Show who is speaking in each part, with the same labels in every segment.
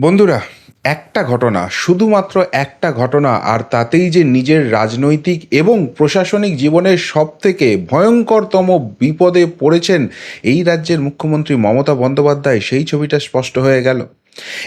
Speaker 1: বন্ধুরা, একটা ঘটনা, শুধুমাত্র একটা ঘটনা, আর তাতেই যে নিজের রাজনৈতিক এবং প্রশাসনিক জীবনের সব থেকে ভয়ঙ্করতম বিপদে পড়েছেন এই রাজ্যের মুখ্যমন্ত্রী মমতা বন্দ্যোপাধ্যায়, সেই ছবিটা স্পষ্ট হয়ে গেল।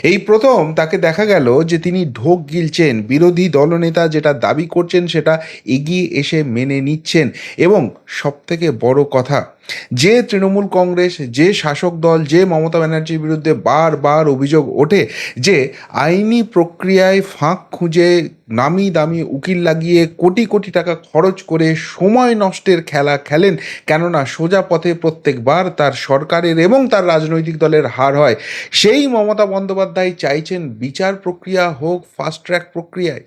Speaker 1: এই প্রথম তাকে দেখা গেল যে তিনি ঢোক গিলছেন, বিরোধী দলনেতা যেটা দাবি করছেন সেটা এগিয়ে এসে মেনে নিচ্ছেন। এবং সবথেকে বড় কথা যে তৃণমূল কংগ্রেস, যে শাসক দল, যে মমতা ব্যানার্জির বিরুদ্ধে বারবার অভিযোগ ওঠে যে আইনি প্রক্রিয়ায় ফাঁক খুঁজে নামি দামি উকিল লাগিয়ে কোটি কোটি টাকা খরচ করে সময় নষ্টের খেলা খেলেন, কেননা সোজা পথে প্রত্যেকবার তার সরকারের এবং তার রাজনৈতিক দলের হার হয়। সেই মমতা বন্দ্যোপাধ্যায় চাইছেন বিচার প্রক্রিয়া হোক ফাস্ট ট্র্যাক প্রক্রিয়ায়।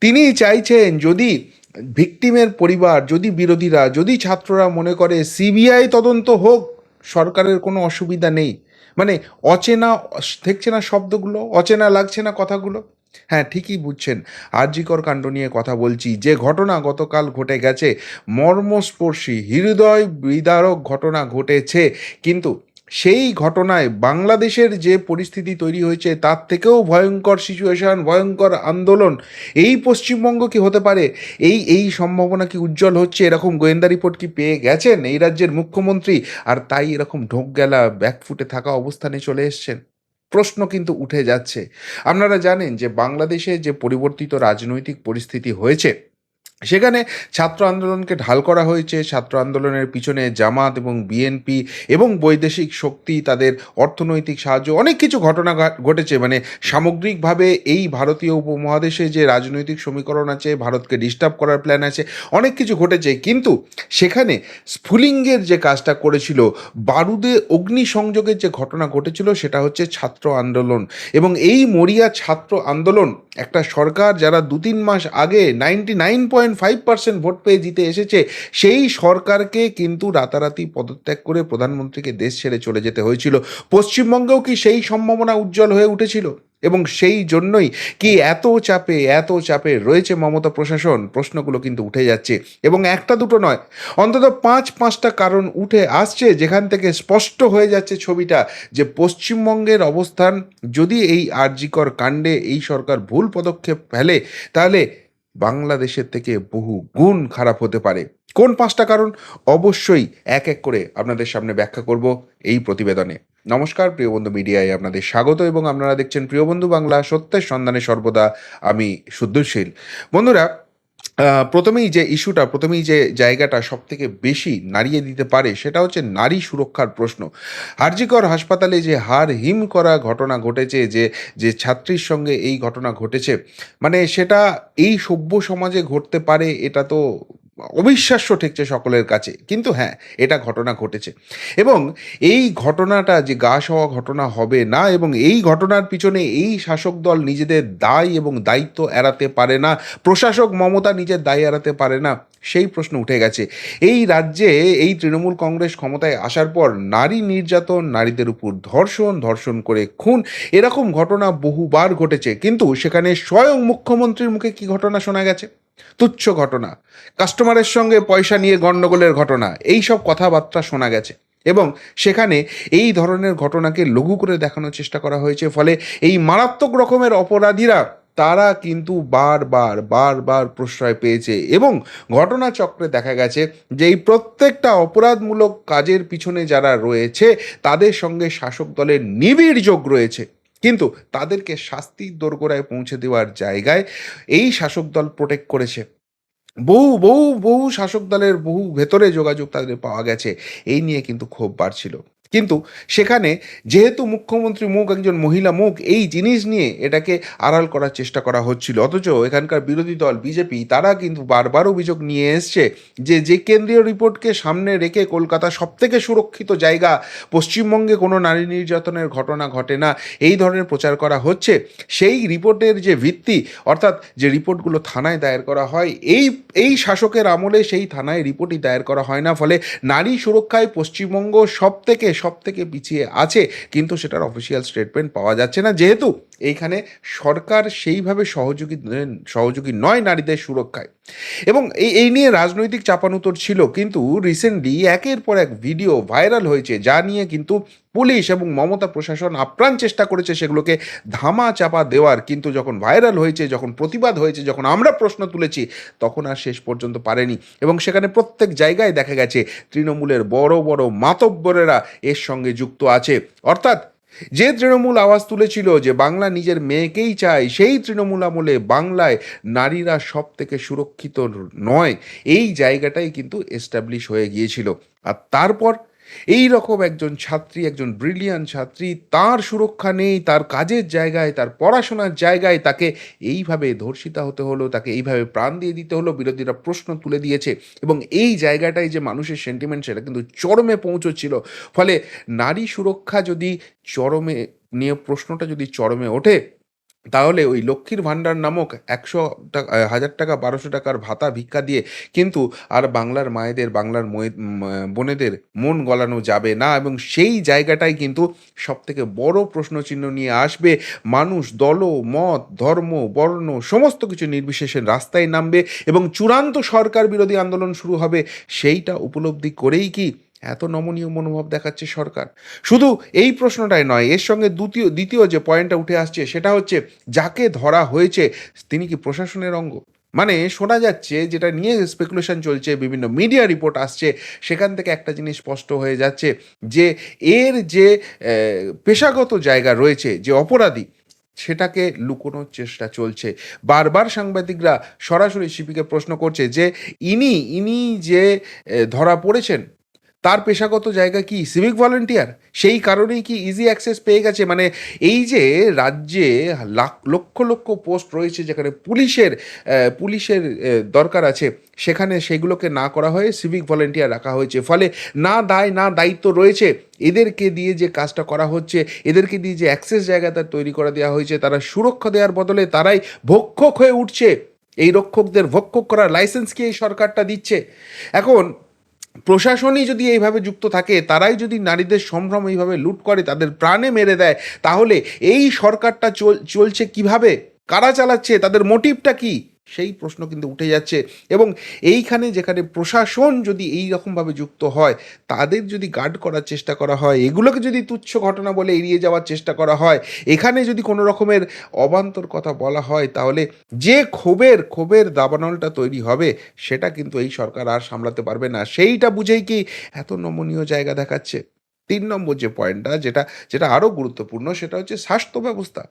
Speaker 1: তিনি চাইছেন যদি ভিকটিমের পরিবার, যদি বিরোধীরা, যদি ছাত্ররা মনে করে সিবিআই তদন্ত হোক, সরকারের কোনো অসুবিধা নেই। মানে অচেনা দেখছে না শব্দগুলো, অচেনা লাগছে না কথাগুলো? হ্যাঁ ঠিকই বুঝছেন। আরজিকর কাণ্ড নিয়ে কথা বলছি। যে ঘটনা গতকাল ঘটে গেছে, মর্মস্পর্শী, হৃদয় বিদারক ঘটনা ঘটেছে। কিন্তু সেই ঘটনায় বাংলাদেশের যে পরিস্থিতি তৈরি হয়েছে, তার থেকেও ভয়ঙ্কর সিচুয়েশন ভয়ঙ্কর আন্দোলন। এই পশ্চিমবঙ্গ কি হতে পারে? এই এই সম্ভাবনা কি উজ্জ্বল হচ্ছে? এরকম গোয়েন্দা রিপোর্ট কি পেয়ে গেছেন এই রাজ্যের মুখ্যমন্ত্রী? আর তাই এরকম ঢোক গেলা ব্যাকফুটে থাকা অবস্থানে চলে এসছেন। প্রশ্ন কিন্তু উঠে যাচ্ছে। আপনারা জানেন যে বাংলাদেশে যে পরিবর্তিত রাজনৈতিক পরিস্থিতি হয়েছে সেখানে ছাত্র আন্দোলনকে ঢাল করা হয়েছে। ছাত্র আন্দোলনের পিছনে জামাত এবং বিএনপি এবং বৈদেশিক শক্তি, তাদের অর্থনৈতিক সাহায্য, অনেক কিছু ঘটনা ঘটেছে। মানে সামগ্রিকভাবে এই ভারতীয় উপমহাদেশে যে রাজনৈতিক সমীকরণ আছে, ভারতকে ডিস্টার্ব করার প্ল্যান আছে, অনেক কিছু ঘটেছে। কিন্তু সেখানে স্ফুলিঙ্গের যে কাজটা করেছিল, বারুদে অগ্নিসংযোগের যে ঘটনা ঘটেছিল, সেটা হচ্ছে ছাত্র আন্দোলন। এবং এই মরিয়া ছাত্র আন্দোলন, একটা সরকার যারা দু তিন মাস আগে ninety nine point five percent vote পেয়ে জিতে এসেছে। সেই সরকারকে কিন্তু রাতারাতি পদত্যাগ করে প্রধানমন্ত্রীকে দেশ ছেড়ে চলে যেতে হয়েছিল। পশ্চিমবঙ্গেও কি সেই সম্ভাবনা উজ্জ্বল হয়ে উঠেছিল? এবং সেই জন্যই কি এত চাপে এত চাপে রয়েছে মমতা প্রশাসন? প্রশ্নগুলো কিন্তু উঠে যাচ্ছে। এবং একটা দুটো নয়, অন্তত পাঁচ, পাঁচটা কারণ উঠে আসছে যেখান থেকে স্পষ্ট হয়ে যাচ্ছে ছবিটা যে পশ্চিমবঙ্গের অবস্থান যদি এই আরজিকর কাণ্ডে এই সরকার ভুল পদক্ষেপ ফেলে, তাহলে বাংলাদেশের থেকে বহু গুণ খারাপ হতে পারে। কোন পাঁচটা কারণ? অবশ্যই এক এক করে আপনাদের সামনে ব্যাখ্যা করব এই প্রতিবেদনে। নমস্কার, প্রিয় বন্ধু মিডিয়ায় আপনাদের স্বাগত এবং আপনারা দেখছেন প্রিয় বন্ধু বাংলা সত্যের সন্ধানে সর্বদা আমি শুদ্ধশীল বন্ধুরা প্রথমেই যে ইস্যুটা, প্রথমেই যে জায়গাটা সব থেকে বেশি নাড়িয়ে দিতে পারে, সেটা হচ্ছে নারী সুরক্ষার প্রশ্ন। হার্জিকর হাসপাতালে যে হার হিম করা ঘটনা ঘটেছে, যে যে ছাত্রীর সঙ্গে এই ঘটনা ঘটেছে মানে সেটা এই সভ্য সমাজে ঘটতে পারে, এটা তো অবিশ্বাস্য ঠেকছে সকলের কাছে। কিন্তু হ্যাঁ এটা ঘটনা ঘটেছে। এবং এই ঘটনাটা যে গা সওয়া ঘটনা হবে না এবং এই ঘটনার পিছনে এই শাসক দল নিজেদের দায় এবং দায়িত্ব এড়াতে পারে না, প্রশাসক মমতা নিজের দায় এড়াতে পারে না, সেই প্রশ্ন উঠে গেছে। এই রাজ্যে এই তৃণমূল কংগ্রেস ক্ষমতায় আসার পর নারী নির্যাতন, নারীদের উপর ধর্ষণ ধর্ষণ করে খুন, এরকম ঘটনা বহুবার ঘটেছে। কিন্তু সেখানে স্বয়ং মুখ্যমন্ত্রীর মুখে কি ঘটনা শোনা গেছে? তুচ্ছ ঘটনা। কাস্টমারের সঙ্গে পয়সা নিয়ে গণ্ডগোলের ঘটনা, এই সব কথাবার্তা শোনা গেছে। এবং সেখানে এই ধরনের ঘটনাকে লঘু করে দেখানোর চেষ্টা করা হয়েছে। ফলে এই মারাত্মক রকমের অপরাধীরা, তারা কিন্তু বারবার বারবার প্রশ্রয় পেয়েছে। এবং ঘটনাচক্রে দেখা গেছে যে এই প্রত্যেকটা অপরাধমূলক কাজের পিছনে যারা রয়েছে, তাদের সঙ্গে শাসক দলের নিবিড় যোগ রয়েছে। কিন্তু তাদেরকে শাস্তির দোরগোড়ায় পৌঁছে দেওয়ার জায়গায় এই শাসক দল প্রোটেক্ট করেছে। বহু বহু বহু শাসক দলের বহু ভেতরে যোগাযোগ তাদের পাওয়া গেছে। এই নিয়ে কিন্তু ক্ষোভ বাড়ছিল। কিন্তু সেখানে যেহেতু মুখ্যমন্ত্রী মুখ, একজন মহিলা মুখ, এই জিনিস নিয়ে এটাকে আড়াল করার চেষ্টা করা হচ্ছিল। অথচ এখানকার বিরোধী দল, বিজেপি, তারা কিন্তু বারবার অভিযোগ নিয়ে এসছে যে যে কেন্দ্রীয় রিপোর্টকে সামনে রেখে কলকাতা সবথেকে সুরক্ষিত জায়গা, পশ্চিমবঙ্গে কোনো নারী নির্যাতনের ঘটনা ঘটে না, এই ধরনের প্রচার করা হচ্ছে। সেই রিপোর্টের যে ভিত্তি, অর্থাৎ যে রিপোর্টগুলো থানায় দায়ের করা হয়, এই এই শাসকের আমলে সেই থানায় রিপোর্টই দায়ের করা হয় না। ফলে নারী সুরক্ষায় পশ্চিমবঙ্গ সব থেকে সব থেকে পিছিয়ে আছে, কিন্তু সেটার অফিসিয়াল স্টেটমেন্ট পাওয়া যাচ্ছে না। যেহেতু এইখানে সরকার সেইভাবে সহযোগী সহযোগী নয় নারীদের সুরক্ষায়। এবং এই এই নিয়ে রাজনৈতিক চাপানুতর ছিল, কিন্তু রিসেন্টলি একের পর এক ভিডিও ভাইরাল হয়েছে, যা নিয়ে কিন্তু পুলিশ এবং মমতা প্রশাসন আপ্রাণ চেষ্টা করেছে সেগুলোকে ধামা চাপা দেওয়ার। কিন্তু যখন ভাইরাল হয়েছে, যখন প্রতিবাদ হয়েছে, যখন আমরা প্রশ্ন তুলেছি, তখন আর শেষ পর্যন্ত পারেনি। এবং সেখানে প্রত্যেক জায়গায় দেখা গেছে, তৃণমূলের বড় বড় মাতব্বরেরা এর সঙ্গে যুক্ত আছে। অর্থাৎ, যে তৃণমূল আওয়াজ তুলেছিল যে বাংলা নিজের মেয়েকেই চায়, সেই তৃণমূল আমলে বাংলায় নারীরা সব থেকে সুরক্ষিত নয়, এই জায়গাটাই কিন্তু এস্টাবলিশ হয়ে গিয়েছিল। আর তারপর এই রকম একজন ছাত্রী, একজন ব্রিলিয়ান ছাত্রী, তার সুরক্ষা নেই, তার কাজের জায়গায়, তার পড়াশোনার জায়গায় তাকে এইভাবে ধর্ষিতা হতে হলো, তাকে এইভাবে প্রাণ দিয়ে দিতে হলো, বিরোধীরা প্রশ্ন তুলে দিয়েছে এবং এই জায়গাটায় যে মানুষের সেন্টিমেন্ট সেটা কিন্তু চরমে পৌঁছচ্ছিল। ফলে নারী সুরক্ষা যদি চরমে, নিয়ে প্রশ্নটা যদি চরমে ওঠে তাহলে ওই লক্ষ্মীর ভাণ্ডার নামক একশো টাকা হাজার টাকা, বারোশো টাকার ভাতা ভিক্ষা দিয়ে কিন্তু আর বাংলার মায়েদের, বাংলার বোনেদের মন গলানো যাবে না এবং সেই জায়গাটাই কিন্তু সব থেকে বড় প্রশ্নচিহ্ন নিয়ে আসবে। মানুষ, দল, মত, ধর্ম, বর্ণ সমস্ত কিছু নির্বিশেষে রাস্তায় নামবে এবং চূড়ান্ত সরকার বিরোধী আন্দোলন শুরু হবে। সেইটা উপলব্ধি করেই কি এত নমনীয় মনোভাব দেখাচ্ছে সরকার। শুধু এই প্রশ্নটাই নয়, এর সঙ্গে দ্বিতীয় দ্বিতীয় যে পয়েন্টটা উঠে আসছে সেটা হচ্ছে, যাকে ধরা হয়েছে, তিনি কি প্রশাসনের অঙ্গ? মানে শোনা যাচ্ছে যেটা নিয়ে স্পেকুলেশন চলছে, বিভিন্ন মিডিয়া রিপোর্ট আসছে, সেখান থেকে একটা জিনিস স্পষ্ট হয়ে যাচ্ছে যে, এর যে পেশাগত জায়গা রয়েছে, যে অপরাধী, সেটাকে লুকোনোর চেষ্টা চলছে। বারবার সাংবাদিকরা সরাসরি সিপিকে প্রশ্ন করছে যে, ইনি ইনি যে ধরা পড়েছেন তার পেশাগত জায়গা কি সিভিক ভলেন্টিয়ার সেই কারণেই কি ইজি অ্যাক্সেস পেয়ে গেছে? মানে এই যে রাজ্যে লাখ, লক্ষ লক্ষ পোস্ট রয়েছে যেখানে পুলিশের পুলিশের দরকার আছে। সেখানে সেগুলোকে না করা হয়ে সিভিক ভলেন্টিয়ার রাখা হয়েছে। ফলে না দায়, না দায়িত্ব রয়েছে। এদেরকে দিয়ে যে কাজটা করা হচ্ছে, এদেরকে দিয়ে যে অ্যাক্সেস জায়গাটা তৈরি করে দেওয়া হয়েছে, তারা সুরক্ষা দেওয়ার বদলে তারাই ভক্ষক হয়ে উঠছে। এই রক্ষকদের ভক্ষক করার লাইসেন্স কি এই সরকারটা দিচ্ছে? এখন প্রশাসনই যদি এইভাবে যুক্ত থাকে, তারাই যদি নারীদের সম্ভ্রম এইভাবে লুট করে, তাদের প্রাণে মেরে দেয়, তাহলে এই সরকারটা চল, চলছে কীভাবে? কারা চালাচ্ছে? তাদের মোটিভটা কি? সেই প্রশ্ন কিন্তু উঠে যাচ্ছে। এবং এইখানে যেখানে প্রশাসন যদি এই রকমভাবে যুক্ত হয়, তাদের যদি গার্ড করার চেষ্টা করা হয়, এগুলোকে যদি তুচ্ছ ঘটনা বলে এড়িয়ে যাওয়ার চেষ্টা করা হয়, এখানে যদি কোনো রকমের অবান্তর কথা বলা হয়, তাহলে যে ক্ষোভের ক্ষোভের দাবানলটা তৈরি হবে, সেটা কিন্তু এই সরকার আর সামলাতে পারবে না। সেইটা বুঝেই কি এত নমনীয় জায়গা দেখাচ্ছে? তিন নম্বর যে পয়েন্টটা যেটা যেটা আরও গুরুত্বপূর্ণ, সেটা হচ্ছে স্বাস্থ্য ব্যবস্থা।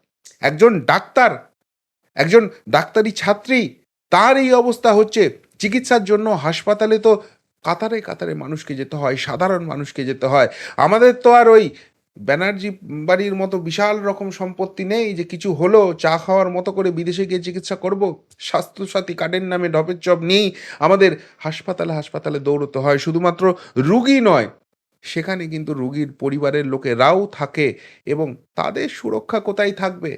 Speaker 1: একজন ডাক্তার একজন ডাক্তারি ছাত্রী, তার এই অবস্থা হচ্ছে চিকিৎসার জন্য হাসপাতালে তো কাতারে কাতারে মানুষকে যেতে হয়, সাধারণ মানুষকে যেতে হয়। আমাদের তো আর ওই ব্যানার্জি বাড়ির মতো বিশাল রকম সম্পত্তি নেই যে কিছু হলো, চা খাওয়ার মতো করে বিদেশে গিয়ে চিকিৎসা করব, স্বাস্থ্যসাথী কার্ডের নামে ঢপের চপ নিয়েই আমাদের হাসপাতালে হাসপাতালে দৌড়তে হয়। শুধুমাত্র রুগী নয়, সেখানে কিন্তু রুগীর পরিবারের লোকেরাও থাকে এবং তাদের সুরক্ষা কোথায় থাকবে?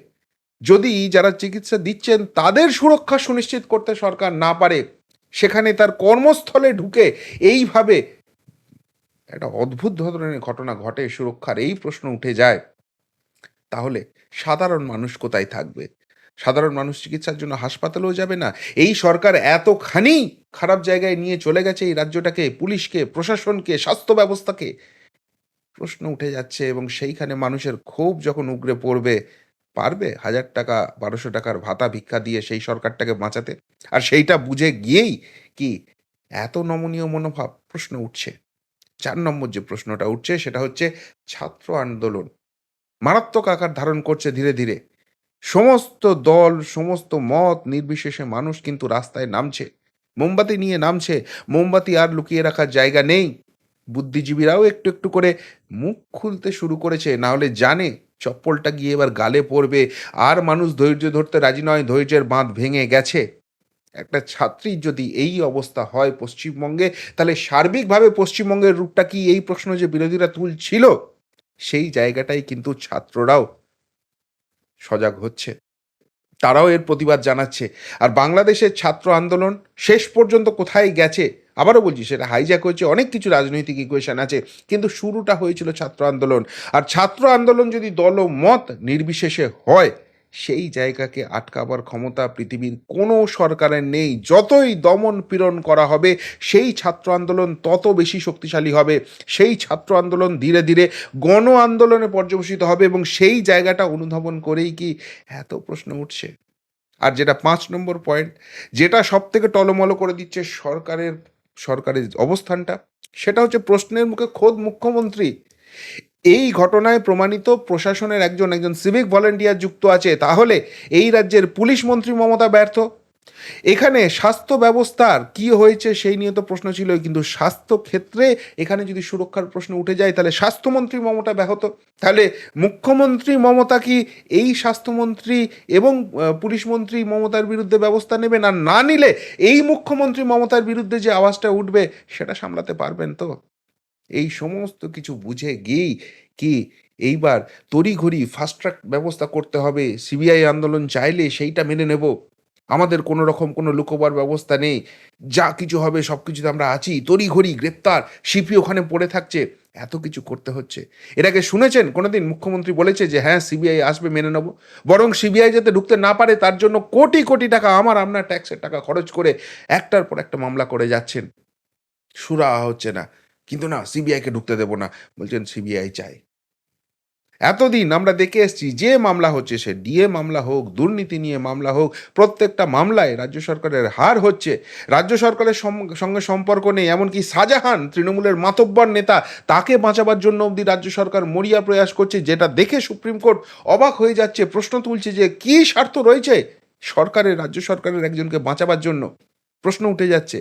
Speaker 1: যদি যারা চিকিৎসা দিচ্ছেন, তাদের সুরক্ষা সুনিশ্চিত করতে সরকার না পারে, সেখানে তার কর্মস্থলে ঢুকে এইভাবে একটা অদ্ভুত ধরনের ঘটনা ঘটে, সুরক্ষার এই প্রশ্ন উঠে যায়। তাহলে সাধারণ মানুষ কোথায় থাকবে? সাধারণ মানুষ চিকিৎসার জন্য হাসপাতালেও যাবে না। এই সরকার এতখানি খারাপ জায়গায় নিয়ে চলে গেছে এই রাজ্যটাকে, পুলিশকে, প্রশাসনকে, স্বাস্থ্য ব্যবস্থাকে। প্রশ্ন উঠে যাচ্ছে এবং সেইখানে মানুষের ক্ষোভ যখন উগরে পড়বে পারবে? হাজার টাকা, বারোশো টাকার ভাতা ভিক্ষা দিয়ে সেই সরকারটাকে বাঁচাতে? আর সেইটা বুঝে গিয়েই কি এত নমনীয় মনোভাব? প্রশ্ন উঠছে। চার নম্বর যে প্রশ্নটা উঠছে, সেটা হচ্ছে ছাত্র আন্দোলন। মারাত্মক আকার ধারণ করছে ধীরে ধীরে। সমস্ত দল, সমস্ত মত নির্বিশেষে মানুষ কিন্তু রাস্তায় নামছে। মোমবাতি নিয়ে নামছে। মোমবাতি আর লুকিয়ে রাখার জায়গা নেই। বুদ্ধিজীবীরাও একটু একটু করে মুখ খুলতে শুরু করেছে। না হলে জানে চপ্পলটা গিয়ে এবার গালে পড়বে। আর মানুষ ধৈর্য ধরতে রাজি নয়, ধৈর্যের বাঁধ ভেঙে গেছে। একটা ছাত্রীর যদি এই অবস্থা হয় পশ্চিমবঙ্গে, তাহলে সার্বিকভাবে পশ্চিমবঙ্গের রূপটা কি এই প্রশ্ন যে বিরোধীরা তুলছিল? সেই জায়গাটাই কিন্তু ছাত্ররাও সজাগ হচ্ছে। তারাও এর প্রতিবাদ জানাচ্ছে। আর বাংলাদেশের ছাত্র আন্দোলন শেষ পর্যন্ত কোথায় গেছে? আবারও বলছি, সেটা হাইজ্যাক হয়েছে, অনেক কিছু রাজনৈতিক ইকুয়েশন আছে, কিন্তু শুরুটা হয়েছিল ছাত্র আন্দোলন। আর ছাত্র আন্দোলন যদি দল মত নির্বিশেষে হয়, সেই জায়গাকে আটকাবার ক্ষমতা পৃথিবীর কোনো সরকারের নেই। যতই দমন পীড়ন করা হবে, সেই ছাত্র আন্দোলন তত বেশি শক্তিশালী হবে। সেই ছাত্র আন্দোলন ধীরে ধীরে গণ আন্দোলনে পর্যবেসিত হবে এবং সেই জায়গাটা অনুধাবন করেই কি এত প্রশ্ন উঠছে। আর যেটা পাঁচ নম্বর পয়েন্ট যেটা সব থেকে টলমলো করে দিচ্ছে সরকারের সরকারের অবস্থানটা, সেটা হচ্ছে প্রশ্নের মুখে খোদ মুখ্যমন্ত্রী। এই ঘটনায় প্রমাণিত প্রশাসনের একজন একজন সিভিক ভলেন্টিয়ার যুক্ত আছে। তাহলে এই রাজ্যের পুলিশ মন্ত্রী মমতা ব্যর্থ। এখানে স্বাস্থ্য ব্যবস্থার কি হয়েছে সেই নিয়ে তো প্রশ্ন ছিল কিন্তু স্বাস্থ্য ক্ষেত্রে এখানে যদি সুরক্ষার প্রশ্ন উঠে যায়, তাহলে স্বাস্থ্যমন্ত্রী মমতা ব্যাহত। তাহলে মুখ্যমন্ত্রী মমতা কি এই স্বাস্থ্যমন্ত্রী এবং পুলিশ মন্ত্রী মমতার বিরুদ্ধে ব্যবস্থা নেবেন? আর না নিলে এই মুখ্যমন্ত্রী মমতার বিরুদ্ধে যে আওয়াজটা উঠবে, সেটা সামলাতে পারবেন তো? এই সমস্ত কিছু বুঝে গিয়েই কি এইবার তড়িঘড়ি ফাস্ট ট্র্যাক ব্যবস্থা করতে হবে? সিবিআই আন্দোলন চাইলে সেইটা মেনে নেব? আমাদের কোনো রকম কোনো লুকোবার ব্যবস্থা নেই। যা কিছু হবে, সব কিছুতে আমরা আছি। তড়িঘড়ি গ্রেপ্তার সিপি ওখানে পড়ে থাকছে। এত কিছু করতে হচ্ছে। আগে শুনেছেন, কোনোদিন মুখ্যমন্ত্রী বলেছে যে হ্যাঁ সিবিআই আসবে, মেনে নেব। বরং সিবিআই যাতে ঢুকতে না পারে, তার জন্য কোটি কোটি টাকা, আমার আপনার ট্যাক্সের টাকা খরচ করে একটার পর একটা মামলা করে যাচ্ছেন। সুরা হচ্ছে না। কিন্তু না, সিবিআইকে ঢুকতে দেবো না। বলছেন, সিবিআই চাই। এতদিন আমরা দেখে এসেছি যে মামলা হচ্ছে সে ডিএ মামলা হোক, দুর্নীতি নিয়ে মামলা হোক, প্রত্যেকটা মামলায় রাজ্য সরকারের হার হচ্ছে। রাজ্য সরকারের সঙ্গে সম্পর্ক নেই, এমনকি শাহজাহান, তৃণমূলের মাতব্বর নেতা, তাকে বাঁচাবার জন্য অবধি রাজ্য সরকার মরিয়া প্রয়াস করছে, যেটা দেখে সুপ্রিম কোর্ট অবাক হয়ে যাচ্ছে, প্রশ্ন তুলছে যে কী স্বার্থ রয়েছে সরকারের, রাজ্য সরকারের একজনকে বাঁচাবার জন্য। প্রশ্ন উঠে যাচ্ছে।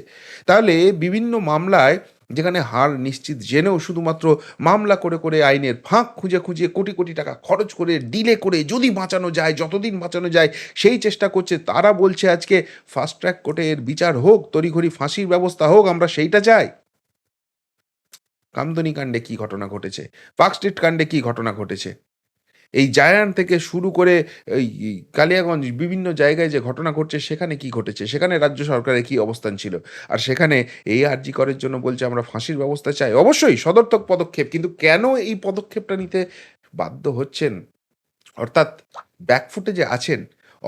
Speaker 1: তাহলে বিভিন্ন মামলায় যেখানে হার নিশ্চিত জেনেও শুধুমাত্র মামলা করে করে আইনের ফাঁক খুঁজে খুঁজে কোটি কোটি টাকা খরচ করে, ডিলে করে যদি বাঁচানো যায়, যতদিন বাঁচানো যায় সেই চেষ্টা করছে। তারা বলছে আজকে ফাস্ট ট্র্যাক কোর্টে এর বিচার হোক, তড়িঘড়ি ফাঁসির ব্যবস্থা হোক, আমরা সেইটা চাই। কামদনি কাণ্ডে কি ঘটনা ঘটেছে? পার্ক স্ট্রিট কাণ্ডে কি ঘটনা ঘটেছে? এই জায়ান্ট থেকে শুরু করে এই কালিয়াগঞ্জ বিভিন্ন জায়গায় যে ঘটনা ঘটছে, সেখানে কি ঘটেছে? সেখানে রাজ্য সরকারের কি অবস্থান ছিল? আর সেখানে এই আর্জি করের জন্য বলছে, আমরা ফাঁসির ব্যবস্থা চাই। অবশ্যই সদর্থক পদক্ষেপ, কিন্তু কেন এই পদক্ষেপটা নিতে বাধ্য হচ্ছেন? অর্থাৎ ব্যাকফুটে যে আছেন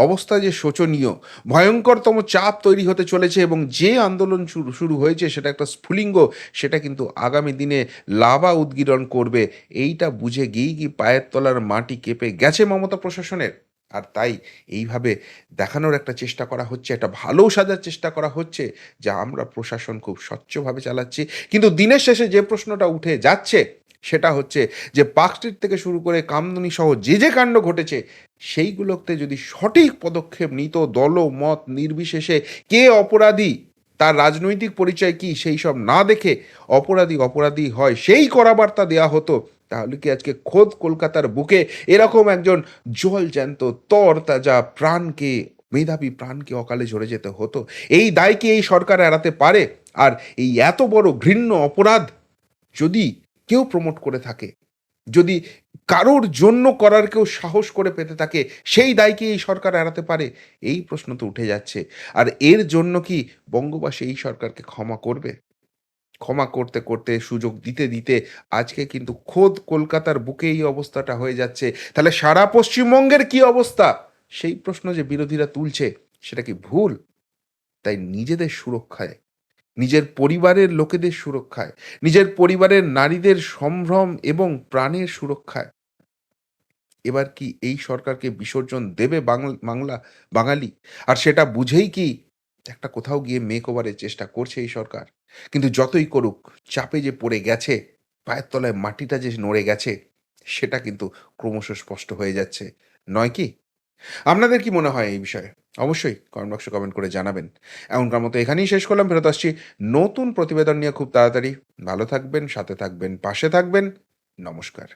Speaker 1: অবস্থা যে শোচনীয়, ভয়ঙ্করতম চাপ তৈরি হতে চলেছে এবং যে আন্দোলন শুরু হয়েছে সেটা একটা স্ফুলিঙ্গ, সেটা কিন্তু আগামী দিনে লাভা উদ্গীরণ করবে। এইটা বুঝে গিয়েই কি পায়ের তলার মাটি কেঁপে গেছে মমতা প্রশাসনের। আর তাই এইভাবে দেখানোর একটা চেষ্টা করা হচ্ছে, একটা ভালো সাজার চেষ্টা করা হচ্ছে, যা আমরা প্রশাসন খুব স্বচ্ছভাবে চালাচ্ছি। কিন্তু দিনের শেষে যে প্রশ্নটা উঠে যাচ্ছে, সেটা হচ্ছে যে পার্ক স্ট্রিট থেকে শুরু করে কামদুনি সহ যে যে কাণ্ড ঘটেছে সেইগুলোতে যদি সঠিক পদক্ষেপ নিত দল, মত নির্বিশেষে, কে অপরাধী, তার রাজনৈতিক পরিচয় কি, সেই সব না দেখে অপরাধী অপরাধী হয়, সেই করাবার্তা দেওয়া হতো, তাহলে কি আজকে খোদ কলকাতার বুকে এরকম একজন জল জ্যান্ত তর তাজা প্রাণকে, মেধাবী প্রাণকে অকালে ঝরে যেতে হতো? এই দায় কি এই সরকার এড়াতে পারে? আর এই এত বড় ঘৃণ্য অপরাধ যদি কেউ প্রমোট করে থাকে, যদি কারোর জন্য করার কেউ সাহস করে পেতে থাকে, সেই দায় কি এই সরকার এড়াতে পারে? এই প্রশ্ন তো উঠে যাচ্ছে। আর এর জন্য কি বঙ্গবাসী এই সরকারকে ক্ষমা করবে? ক্ষমা করতে করতে, সুযোগ দিতে দিতে আজকে কিন্তু খোদ কলকাতার বুকে এই অবস্থাটা হয়ে যাচ্ছে। তাহলে সারা পশ্চিমবঙ্গের কি অবস্থা? সেই প্রশ্ন যে বিরোধীরা তুলছে, সেটা কি ভুল? তাই নিজেদের সুরক্ষায়, নিজের পরিবারের লোকেদের সুরক্ষায়, নিজের পরিবারের নারীদের সম্ভ্রম এবং প্রাণের সুরক্ষায় এবার কি এই সরকারকে বিসর্জন দেবে বাংলা বাঙালি? আর সেটা বুঝেই কি একটা কোথাও গিয়ে মেক ওভারের চেষ্টা করছে এই সরকার? কিন্তু যতই করুক, চাপে যে পড়ে গেছে, পায়ের তলায় মাটিটা যে নড়ে গেছে, সেটা কিন্তু ক্রমশ স্পষ্ট হয়ে যাচ্ছে। নয় কি? আপনাদের কি মনে হয় এই বিষয়ে? অবশ্যই কমেন্ট বক্সে কমেন্ট করে জানাবেন। এমনকার মতো এখানেই শেষ করলাম, ফেরত আসছি নতুন প্রতিবেদন নিয়ে খুব তাড়াতাড়ি। ভালো থাকবেন, সাথে থাকবেন, পাশে থাকবেন। নমস্কার।